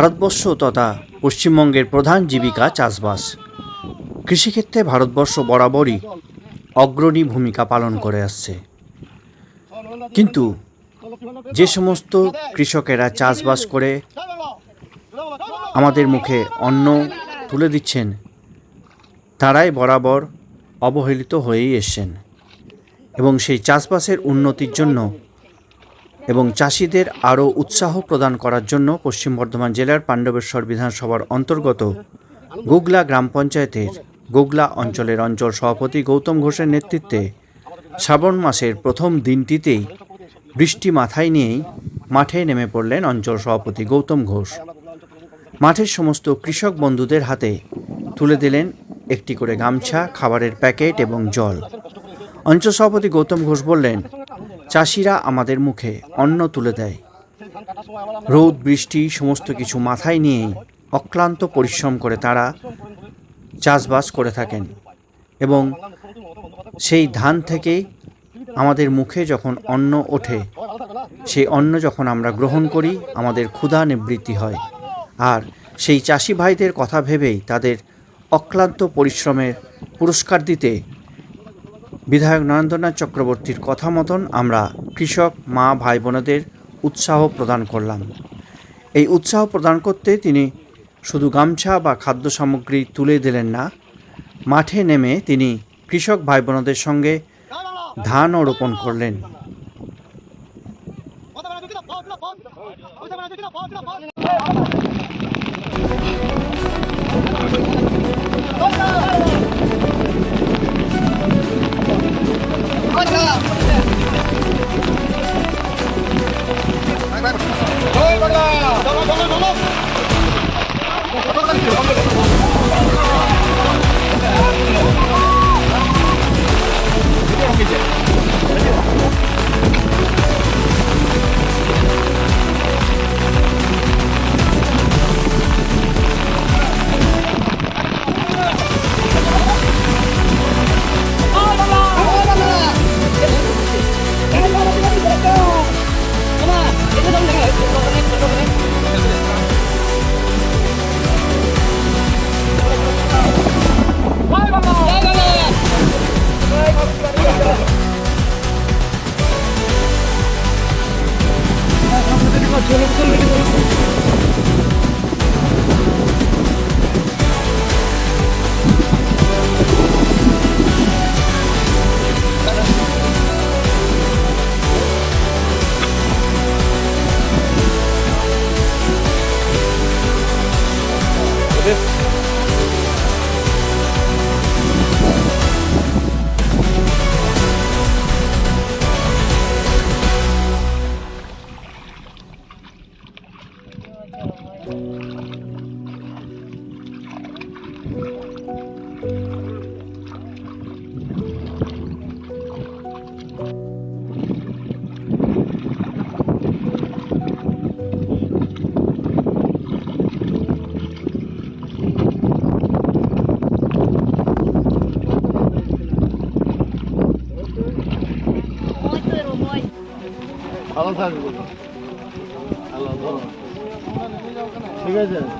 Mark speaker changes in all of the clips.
Speaker 1: ভারতবর্ষ তথা পশ্চিমবঙ্গের প্রধান জীবিকা চাষবাস। কৃষিক্ষেত্রে ভারতবর্ষ বরাবরই অগ্রণী ভূমিকা পালন করে আসছে। কিন্তু যে সমস্ত কৃষকেরা চাষবাস করে আমাদের মুখে অন্ন তুলে দিচ্ছেন, তারাই বরাবর অবহেলিত হয়েই এসছেন। এবং সেই চাষবাসের উন্নতির জন্য এবং চাষিদের আরও উৎসাহ প্রদান করার জন্য পশ্চিম বর্ধমান জেলার পাণ্ডবেশ্বর বিধানসভার অন্তর্গত গুগলা গ্রাম পঞ্চায়েতের গুগলা অঞ্চলের অঞ্চল সভাপতি গৌতম ঘোষের নেতৃত্বে শ্রাবণ মাসের প্রথম দিনটিতেই বৃষ্টি মাথায় নিয়েই মাঠে নেমে পড়লেন অঞ্চল সভাপতি গৌতম ঘোষ। মাঠের সমস্ত কৃষক বন্ধুদের হাতে তুলে দিলেন একটি করে গামছা, খাবারের প্যাকেট এবং জল। অঞ্চল সভাপতি গৌতম ঘোষ বললেন চাষিরা আমাদের মুখে অন্ন তুলে দেয়। রোদ, বৃষ্টি, সমস্ত কিছু মাথায় নিয়েই অক্লান্ত পরিশ্রম করে তারা চাষবাস করে থাকেন এবং সেই ধান থেকেই আমাদের মুখে যখন অন্ন ওঠে, সেই অন্ন যখন আমরা গ্রহণ করি, আমাদের ক্ষুধা নিবৃত্তি হয়। আর সেই চাষি ভাইদের কথা ভেবেই তাদের অক্লান্ত পরিশ্রমের পুরস্কার দিতে বিধায়ক নরেন্দ্রনাথ চক্রবর্তীর কথা মতন আমরা কৃষক, মা ভাই বোনেদের উৎসাহ প্রদান করলাম। এই উৎসাহ প্রদান করতে তিনি শুধু গামছা বা খাদ্য সামগ্রী তুলে দিলেন না, মাঠে নেমে তিনি কৃষক ভাই বোনদের সঙ্গে ধানও রোপণ করলেন।
Speaker 2: Hey, Bangla! Come on, come on, come on! ভালো থাকব আল্লাহ ederim.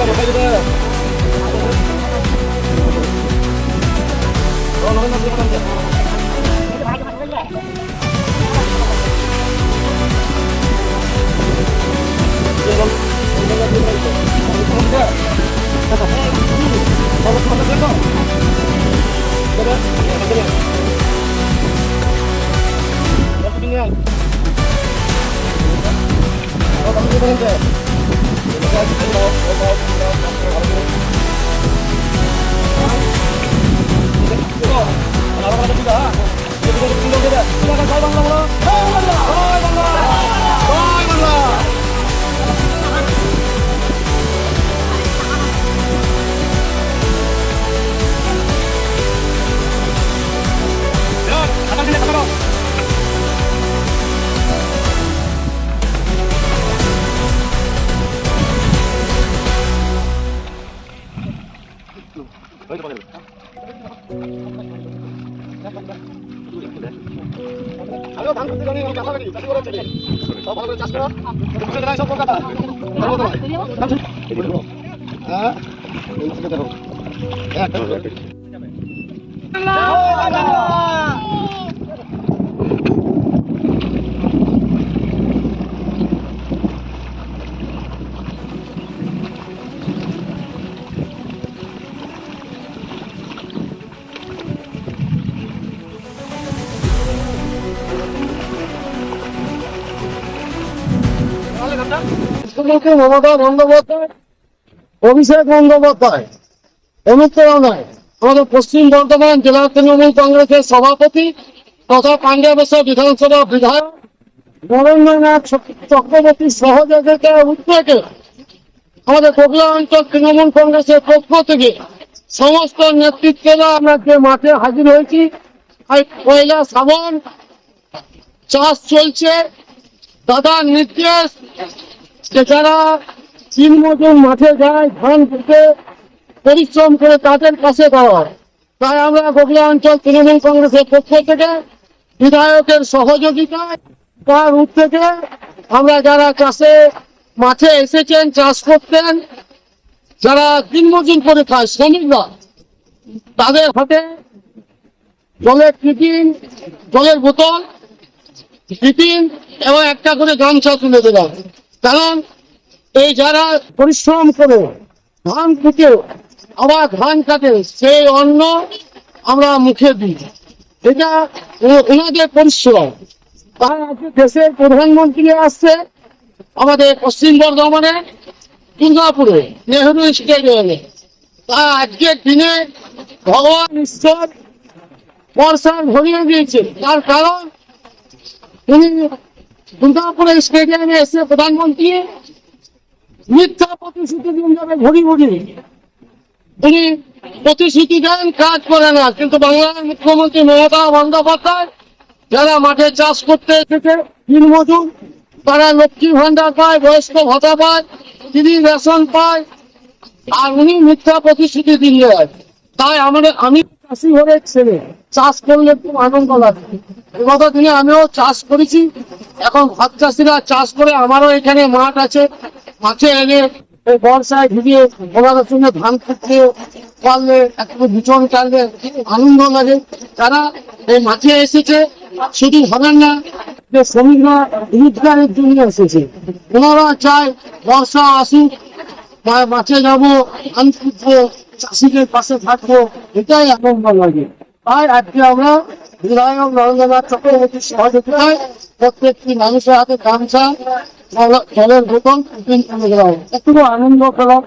Speaker 2: 我们开个灯。আমিও ধান করতে জানি করি চাষি করে চলি সব ভালো করে চাষ করো সব কলকাতা হ্যাঁ দেখো মুখ্যমন্ত্রী মমতা বন্দ্যোপাধ্যায়, অভিষেক বন্দ্যোপাধ্যায় অনুপ্রেরণায় আমাদের পশ্চিম বর্ধমান জেলা তৃণমূল কংগ্রেসের সভাপতি তথা পাঞ্জাবেশ্বর বিধানসভা বিধায়ক নরেন্দ্রনাথ চক্রবর্তীর সহযোগিতা উদ্যোগে আমাদের বগুড়া অঞ্চল তৃণমূল কংগ্রেসের পক্ষ থেকে সমস্ত নেতৃত্বরা আমরা যে মাঠে হাজির হয়েছি পয়লা শ্রাবণ চাষ চলছে। দাদার নির্দেশ। যে যারা তিন মতন মাঠে যায়, ধান খেতে পরিশ্রম করে তাদের কাছে দেওয়া। তাই আমরা বগুড়া অঞ্চল তৃণমূল কংগ্রেসের পক্ষ থেকে বিধায়কের সহযোগিতায় তার উদ্যোগে আমরা যারা চাষে মাঠে এসেছেন, চাষ করতেন, যারা দিনমজুর করে খায়, শ্রমিকরা, তাদের হাতে জলের টিফিন, জলের বোতল, টিফিন এবং একটা করে গামছা তুলে দিলাম কারণ এই যারা পরিশ্রম করে ধান কুটে, আবার ধান কাটে, সেই অন্ন আমরা মুখে দিই। এটা ওনাদের পরিশ্রম। তাই আজকে দেশের প্রধানমন্ত্রী আসছে আমাদের পশ্চিম বর্ধমানে, দুর্গাপুরে, নেহরু স্টেডিয়ামে। তা আজকের দিনে ভগবান ঈশ্বর বর্ষা ভরিয়ে দিয়েছে তার কারণ উনি দুর্গাপুরে স্টেডিয়ামে এসে প্রধানমন্ত্রী মিথ্যা প্রতিশ্রুতি দিন যাবে ঘড়ি ঘড়ি। উনি প্রতিশ্রুতি দেন, কাজ করে না। কিন্তু বাংলার মুখ্যমন্ত্রী মমতা বন্দ্যোপাধ্যায়, যারা মাঠে চাষ করতে এসেছে দিন মজুর তারা লক্ষ্মী ভান্ডার পায়, বয়স্ক ভাতা পায়, তিনি রেশন পায়, আর উনি মিথ্যা প্রতিশ্রুতি দিয়ে তাই আমাদের আমি চাষি ঘরের ছেলে। চাষ করলে খুব আনন্দ লাগে। গত দিনে আমিও চাষ করেছি। এখন ভাত চাষিরা চাষ করে আমারও এখানে মাঠ আছে। মাঠে এনে বর্ষায় ভিজিয়ে ওনাদের সঙ্গে ধান করতে পারলে একটু বিচন চাললে আনন্দ লাগে। তারা এই মাঠে এসেছে, শুধু হবেন না, যে শ্রমিকরা রোজগারের জন্য এসেছে। ওনারা চায় বর্ষা আসুক মাঠে যাব, ধান কুটবো চাষিদের পাশে থাকব, এটাই আনন্দ লাগে। তাই আজকে আমরা বিধায়ক নরেন্দ্রনাথ চক্রবর্তীর সহযোগিতায় প্রত্যেকটি মানুষের হাতে গামছা জল- জলের বোতল একটু আনন্দ পেলাম